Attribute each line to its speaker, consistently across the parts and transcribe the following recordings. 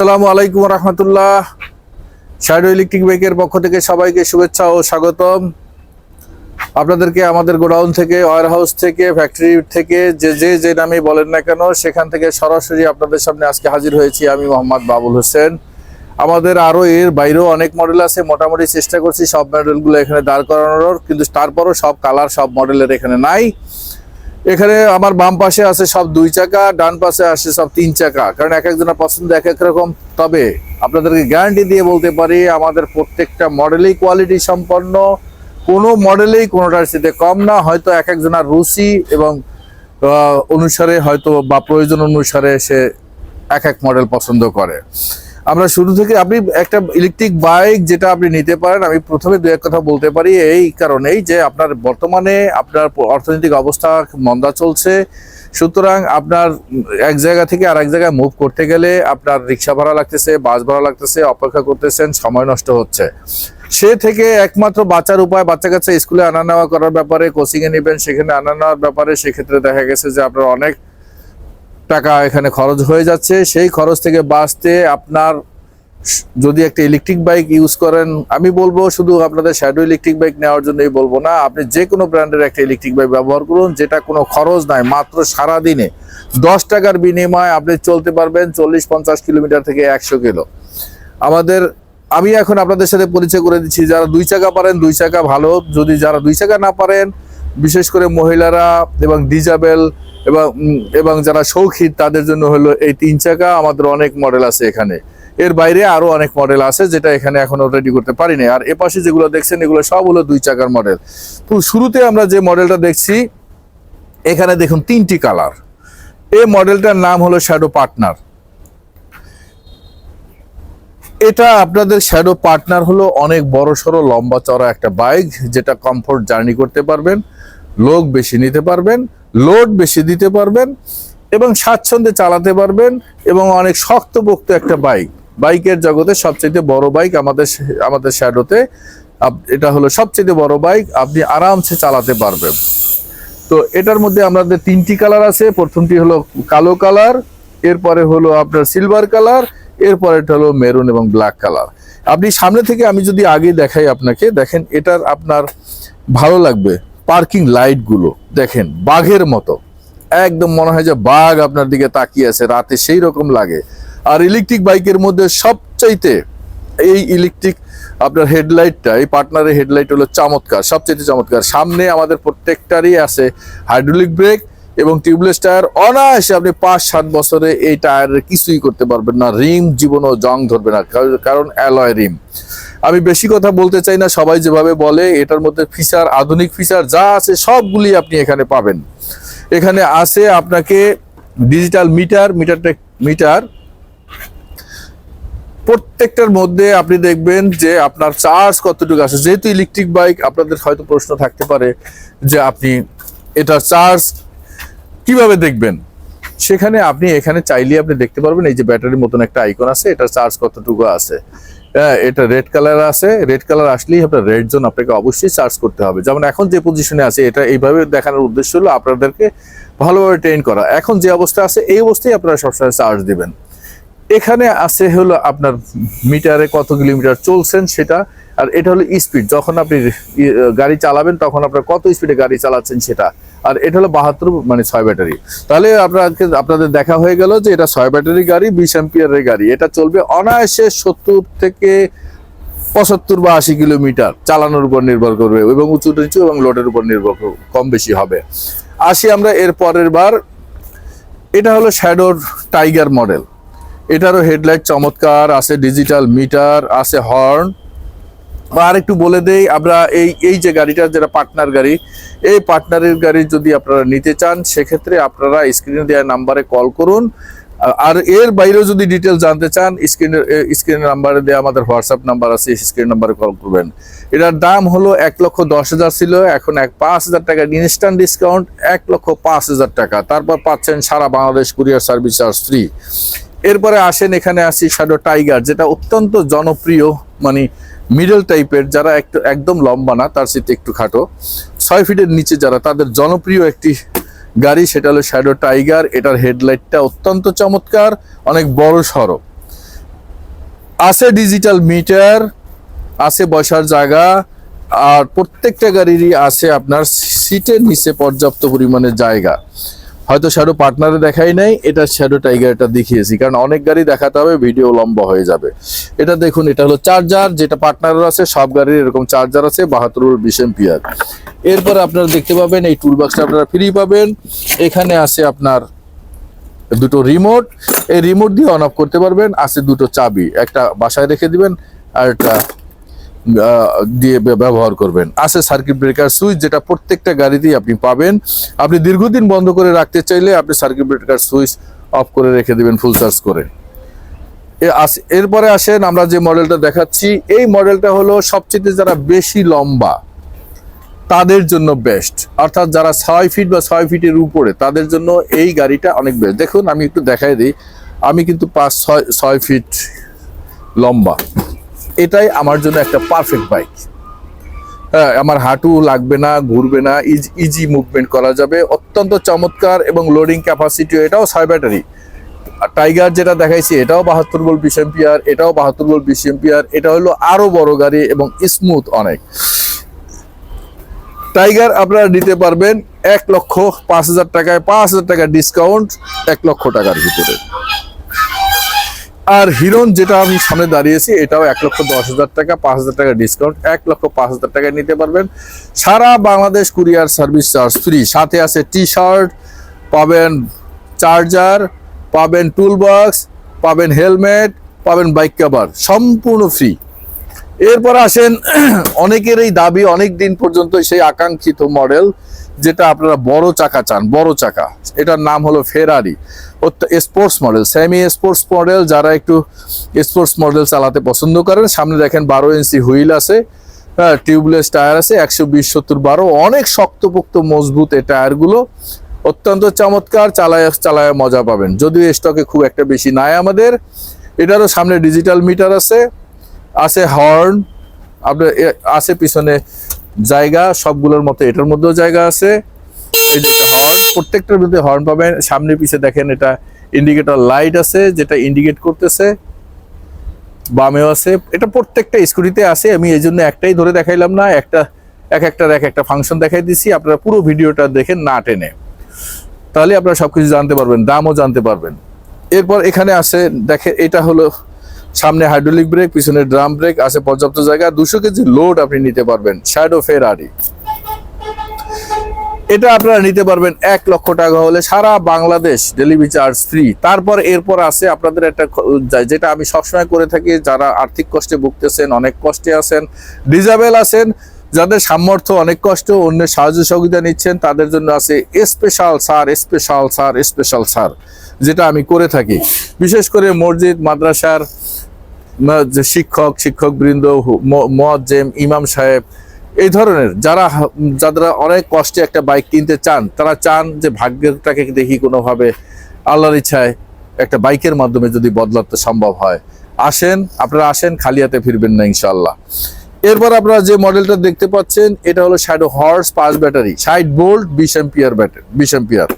Speaker 1: আসসালামু আলাইকুম রহমতুল্লাহ। Shadow electric বাইকের পক্ষ থেকে সবাইকে শুভেচ্ছা ও স্বাগতম। আপনাদেরকে আমাদের গোডাউন থেকে ওয়ার হাউস থেকে ফ্যাক্টরি থেকে, যে যে যে নামে বলেন না কেন, সেখান থেকে সরাসরি আপনাদের সামনে আজকে হাজির হয়েছি আমি মোহাম্মদ বাবুল হোসেন। আমাদের আরও এর বাইরেও অনেক মডেল আছে, মোটামুটি চেষ্টা করছি সব মডেলগুলো এখানে দাঁড় করানোর, কিন্তু তারপরও সব কালার সব মডেলের এখানে নাই। এখানে আমার বাম পাশে আছে সব দুই চাকা, ডান পাশে আসে সব তিন চাকা। কারণ এক একজনের পছন্দ এক এক রকম। তবে আপনাদেরকে গ্যারান্টি দিয়ে বলতে পারি, আমাদের প্রত্যেকটা মডেলই কোয়ালিটি সম্পন্ন। কোনো মডেলেই কোনোটার সাথে কম না। হয়তো এক একজনের রুচি এবং অনুসারে হয়তো বা প্রয়োজন অনুসারে সে এক এক মডেল পছন্দ করে। আমরা শুরু থেকে আপনি একটা ইলেকট্রিক বাইক যেটা আপনি নিতে পারেন, আমি প্রথমে দু এক কথা বলতে পারি এই কারণেই যে আপনার বর্তমানে আপনার অর্থনৈতিক অবস্থা মন্দা চলছে। সুতরাং আপনার এক জায়গা থেকে আর এক জায়গায় মুভ করতে গেলে আপনার রিক্সা ভাড়া লাগতেছে বাস ভাড়া লাগতেছে, অপেক্ষা করতেছেন, সময় নষ্ট হচ্ছে। সে থেকে একমাত্র বাচ্চার উপায় বাচ্চা কাচ্চা স্কুলে আনা নেওয়া করার ব্যাপারে কোচিংয়ে নেবেন, সেখানে আনা নেওয়ার ব্যাপারে, সেক্ষেত্রে দেখা গেছে যে আপনার অনেক টাকা এখানে খরচ হয়ে যাচ্ছে। সেই খরচ থেকে বাঁচতে আপনার যদি একটা ইলেকট্রিক বাইক ইউজ করেন, আমি বলব শুধু আপনাদের শ্যাডো ইলেকট্রিক বাইক নেওয়ার জন্যই বলব না, আপনি যে কোনো ব্র্যান্ডের একটা ইলেকট্রিক বাইক ব্যবহার করুন, যেটা কোনো খরচ নাই, মাত্র সারা দিনে দশ টাকার বিনিময়ে আপনি চলতে পারবেন চল্লিশ পঞ্চাশ কিলোমিটার থেকে একশো কিলো। আমাদের, আমি এখন আপনাদের সাথে পরিচয় করে দিচ্ছি, যারা দুই চাকা পারেন, দুই চাকা ভালো। যদি যারা দুই চাকা না পারেন বিশেষ করে মহিলারা এবং ডিজাবেল এবং এবং যারা শৌখিন, তাদের জন্য হলো এই তিন চাকা আমাদের অনেক মডেল আছে এখানে। এর বাইরে আরও অনেক মডেল আছে যেটা এখানে এখনও রেডি করতে পারিনি। আর এপাশে যেগুলো দেখছেন, এগুলো সব হলো দুই চাকার মডেল তো শুরুতে আমরা যে মডেলটা দেখছি, এখানে দেখুন তিনটি কালার এই মডেলটার নাম হলো শ্যাডো পার্টনার এটা আপনাদের শ্যাডো পার্টনার হলো অনেক বড় সড়ো লম্বা চড়া একটা বাইক যেটা কমফোর্ট জার্নি করতে পারবেন। লোক বেশি নিতে পারবেন, লোড বেশি দিতে পারবেন এবং স্বাচ্ছন্দ্যে চালাতে পারবেন এবং অনেক শক্তপোক্ত একটা বাইক। বাইকের জগতে সবচেয়ে বড় বাইক আমাদের আমাদের শ্যাডোতে এটা হলো সবচেয়ে বড় বাইক, আপনি আরামসে চালাতে পারবেন। তো এটার মধ্যে আমাদের তিনটি কালার আছে, প্রথমটি হলো কালো কালার, এরপরে হলো আপনার সিলভার কালার, এরপরে এটা হলো মেরুন এবং ব্ল্যাক কালার। আপনি সামনে থেকে আমি যদি আগে দেখাই আপনাকে, দেখেন এটার আপনার ভালো লাগবে। পার্কিং লাইটগুলো দেখেন, বাঘের মতো। একদম মনে হয় যে বাঘ আপনার দিকে তাকিয়ে আছে, রাতে সেই রকম লাগে। আর ইলেকট্রিক বাইকের মধ্যে সবচাইতে এই ইলেকট্রিক আপনার হেডলাইটটা এই পার্টনারের হেডলাইট হলো চমৎকার সবচেয়ে চমৎকার। সামনে আমাদের প্রত্যেকটারই আছে হাইড্রোলিক ব্রেক এবং টিউবলেস টায়ার অনায়াসে আপনি পাঁচ সাত বছরে এই টায়ারের কিছুই করতে পারবেন না। রিম জীবনও জং ধরবে না, কারণ অ্যালয় রিম। আমি বেশি কথা বলতে চাই না, সবাই যেভাবে বলে, এটার মধ্যে ফিচার আধুনিক ফিচার যা আছে সবগুলি আপনি এখানে পাবেন। এখানে আছে আপনাকে ডিজিটাল মিটার মিটারটা মিটার প্রত্যেকটার মধ্যে আপনি দেখবেন যে আপনার চার্জ কতটুকু আছে। যেহেতু ইলেকট্রিক বাইক আপনাদের হয়তো প্রশ্ন থাকতে পারে যে আপনি এটার চার্জ কীভাবে দেখবেন? সেখানে আপনি এখানে চাইলে আপনি দেখতে পারবেন, এই যে ব্যাটারির মতন একটা আইকন আছে, এটার চার্জ কতটুকু আছে। এটা রেড কালার আছে। রেড কালার আসলেই আপনার রেড জোন আপনাকে অবশ্যই চার্জ করতে হবে। যেমন এখন যে পজিশনে আছে, এটা এইভাবে দেখানোর উদ্দেশ্য হলো আপনাদেরকে ভালোভাবে ট্রেন করা। এখন যে অবস্থা আছে, এই অবস্থায় আপনারা সবসময় চার্জ দিবেন। এখানে আছে হলো আপনার মিটারে কত কিলোমিটার চলছেন সেটা, আর এটা হলো স্পিড যখন আপনি গাড়ি চালাবেন, তখন আপনার কত স্পিডে গাড়ি চালাচ্ছেন সেটা। আর এটা হলো বাহাত্তর মানে ছয় ব্যাটারি। তাহলে আপনাকে, আপনাদের দেখা হয়ে গেল যে এটা ছয় ব্যাটারি গাড়ি, বিশ অ্যাম্পিয়ারের গাড়ি। এটা চলবে অনায়াসে সত্তর থেকে পঁচাত্তর বা আশি কিলোমিটার। চালানোর উপর নির্ভর করবে, এবং উঁচু নিচু এবং লোডের উপর নির্ভর কম বেশি হবে। আসি আমরা এর পরের বার। এটা হলো শ্যাডোর টাইগার মডেল এটারও হেডলাইট চমৎকার, আছে ডিজিটাল মিটার আছে হর্ন আর একটু বলে দেই, আমরা এই এই যে গাড়িটা যেটা পার্টনার গাড়ি, এই পার্টনারের গাড়ি যদি আপনারা নিতে চান, সেক্ষেত্রে আপনারা স্ক্রিনে দেওয়া নাম্বারে কল করুন। আর এর বাইরেও যদি ডিটেল জানতে চান স্ক্রিনের স্ক্রিনের নাম্বারে দেওয়া আমাদের হোয়াটসঅ্যাপ নাম্বার আছে স্ক্রিন নাম্বারে কল করবেন। এটার দাম হলো এক লক্ষ দশ হাজার ছিল, এখন এক, পাঁচ হাজার টাকা ইনস্ট্যান্ট ডিসকাউন্ট এক লক্ষ পাঁচ হাজার টাকা। তারপর পাচ্ছেন সারা Bangladesh courier service charge free এরপরে আসেন, এখানে আসি শ্যাডো টাইগার যেটা অত্যন্ত জনপ্রিয় মানে মিডল টাইপের যারা একটু একদম লম্বা না, তার সাথে একটু খাটো। ছয় ফিটের নিচে যারা, তাদের জনপ্রিয় একটি গাড়ি সেটা হলো শ্যাডো টাইগার এটার হেডলাইটটা অত্যন্ত চমৎকার, অনেক বড় সড়ো। আছে ডিজিটাল মিটার আছে বসার জায়গা, আর প্রত্যেকটা গাড়িরই আছে আপনার সিটের নিচে পর্যাপ্ত পরিমাণে জায়গা। হয়তো শ্যাডো পার্টনারে দেখাই নাই, এটা শ্যাডো টাইগারটা দেখিয়েছি, কারণ অনেক গাড়ি দেখাতে হবে ভিডিও লম্বা হয়ে যাবে। এটা দেখুন, এটা হলো চার্জার যেটা পার্টনারের আছে, সব গাড়ির এরকম চার্জার আছে বাহাত্তর বিশ এম্পিয়ার এরপরে আপনারা দেখতে পাবেন, এই টুল বক্সটা আপনারা ফ্রি পাবেন। এখানে আছে আপনার দুটো রিমোট এই রিমোট দিয়ে অন অফ করতে পারবেন, আছে দুটো চাবি, একটা বাসায় রেখে দিবেন, আর একটা দিয়ে ব্যবহার করবেন। আছে সার্কিট ব্রেকার সুইচ যেটা প্রত্যেকটা গাড়িতেই আপনি পাবেন। আপনি দীর্ঘদিন বন্ধ করে রাখতে চাইলে আপনি সার্কিট ব্রেকার সুইচ অফ করে রেখে দেবেন ফুল চার্জ করে। এরপরে আসেন আমরা যে মডেলটা দেখাচ্ছি। এই মডেলটা হলো সবচেয়ে যারা বেশি লম্বা, তাদের জন্য বেস্ট অর্থাৎ যারা ছয় ফিট বা ছয় ফিটের উপরে, তাদের জন্য এই গাড়িটা অনেক বেস্ট দেখুন, আমি একটু দেখাই দিই। আমি কিন্তু পাঁচ, ছয় ছয় ফিট লম্বা। এটাই আমার জন্য একটা পারফেক্ট বাইক হ্যাঁ আমার হাঁটু লাগবে না, ঘুরবে না ইজ ইজি মুভমেন্ট করা যাবে। অত্যন্ত চমৎকার এবং লোডিং ক্যাপাসিটি এটাও ছয় ব্যাটারি টাইগার যেটা দেখাইছি, এটাও বাহাত্তর বল বিশ এম্পিয়ার এটাও বাহাত্তর বল বিশ এম্পিয়ার এটা হলো আরও বড় গাড়ি এবং স্মুথ অনেক। টাইগার আপনারা নিতে পারবেন এক লক্ষ পাঁচ হাজার টাকায়, পাঁচ হাজার টাকা ডিসকাউন্ট এক লক্ষ টাকার ভিতরে। আর হিরন যেটা আমি সামনে দাঁড়িয়েছি, এটাও এক লক্ষ দশ হাজার টাকা, পাঁচ হাজার টাকা ডিসকাউন্ট এক লক্ষ পাঁচ হাজার টাকায় নিতে পারবেন। সারা Bangladesh courier service charge free সাথে আছে টি শার্ট পাবেন চার্জার পাবেন টুল বক্স পাবেন হেলমেট পাবেন বাইক কভার সম্পূর্ণ ফ্রি এরপর আসেন অনেকের এই দাবি অনেক দিন পর্যন্ত সেই আকাঙ্ক্ষিত মডেল, যেটা আপনারা বড় চাকা চান, বড় চাকা। এটার নাম হলো Ferrari sports model semi sports model যারা একটু স্পোর্টস মডেল চালাতে পছন্দ করেন, সামনে দেখেন বারো ইঞ্চি হুইল আছে হ্যাঁ টিউবলেস টায়ার আছে, একশো বিশ, সত্তর, বারো, অনেক শক্তপোক্ত, মজবুত এই টায়ারগুলো অত্যন্ত চমৎকার, চালায় চালায় মজা পাবেন। যদিও স্টকে খুব একটা বেশি নাই আমাদের। এটারও সামনে ডিজিটাল মিটার আছে। আছে হর্ন আপনার আছে পিছনে জায়গা, সবগুলোর মতো এটার মধ্যেও জায়গা আছে। এই যে হর্ন, প্রত্যেকটার মধ্যে হর্ন পাবেন। সামনে পিছে দেখেন এটা ইন্ডিকেটর লাইট আছে, যেটা ইন্ডিকেট করতেছে। বামেও আছে। এটা প্রত্যেকটা স্কুটিতে আছে। আমি এই জন্য একটাই ধরে দেখাইলাম না। একটা, এক একটার এক একটা ফাংশন দেখাই দিছি। আপনারা পুরো ভিডিওটা দেখেন না টেনে। তাহলে আপনারা সবকিছু জানতে পারবেন, দামও জানতে পারবেন। এরপর এখানে আছে, দেখে, এটা হলো সামনে হাইড্রোলিক ব্রেক পিছনে ড্রাম ব্রেক আছে পর্যাপ্ত জায়গা। দুশো কেজি লোড আপনি নিতে পারবেন। শ্যাডো ফেরারি এটা আপনারা নিতে পারবেন এক লক্ষ টাকা হলে। সারা বাংলাদেশ ডেলিভারি চার্জ ফ্রি তারপর এরপর আছে আপনাদের একটা যেটা আমি সবসময় করে থাকি। যারা আর্থিক কষ্টে ভুগতেছেন, অনেক কষ্টে আছেন ডিজাবেল আছেন যাদের সামর্থ্য অনেক কষ্ট, অন্যের সাহায্য সহযোগিতা নিচ্ছেন, তাদের জন্য আছে special sir special sir special sir যেটা আমি করে থাকি। বিশেষ করে মসজিদ, মাদ্রাসার শিক্ষক শিক্ষক বৃন্দ মজ্জেম ইমাম সাহেব, এই ধরনের যারা যারা অনেক কষ্টে একটা বাইক কিনতে চান, তারা চান যে ভাগ্যটাকে দেখি কোনোভাবে আল্লাহর ইচ্ছায় একটা বাইকের মাধ্যমে যদি বদলাতে সম্ভব হয়। আসেন, আপনারা আসেন খালি হাতে ফিরবেন না ইনশাল্লাহ এরপর আপনারা যে মডেলটা দেখতে পাচ্ছেন, এটা হলো শ্যাডো হর্স পাঁচ ব্যাটারি ষাট বোল্ট বিশ এম্পিয়ার ব্যাটারি বিশ এম্পিয়ার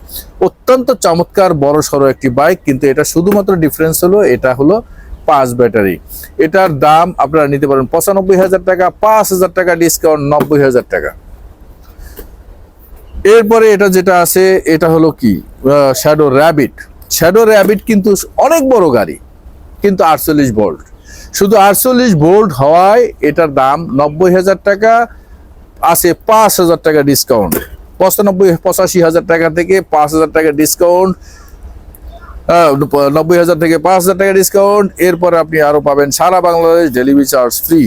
Speaker 1: অত্যন্ত চমৎকার, বড় সড়ো একটি বাইক কিন্তু এটা শুধুমাত্র ডিফারেন্স হলো, এটা হলো পাঁচ ব্যাটারি। এটার দাম আপনারা নিতে পারেন পঁচানব্বই হাজার টাকা, পাঁচ হাজার টাকা ডিসকাউন্ট নব্বই হাজার টাকা। এরপরে এটা যেটা আছে, এটা হলো কি? শ্যাডো র্যাবিট শ্যাডো র্যাবিট কিন্তু অনেক বড় গাড়ি, কিন্তু আটচল্লিশ ভোল্ট শুধু আটচল্লিশ ভোল্ট হওয়ায় এটার দাম নব্বই হাজার টাকা, আছে পাঁচ হাজার টাকা ডিসকাউন্ট পঁচানব্বই, পঁচাশি হাজার টাকা থেকে পাঁচ হাজার টাকা ডিসকাউন্ট নব্বই হাজার থেকে পাঁচ হাজার টাকা ডিসকাউন্ট এরপরে আপনি আরও পাবেন সারা বাংলাদেশ ডেলিভারি চার্জ ফ্রি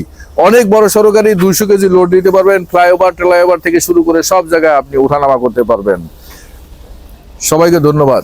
Speaker 1: অনেক বড় সরকারি দুইশো কেজি লোড দিতে পারবেন ফ্লাইওভার টেলাইওভার থেকে শুরু করে সব জায়গায় আপনি ওঠানামা করতে পারবেন। সবাইকে ধন্যবাদ।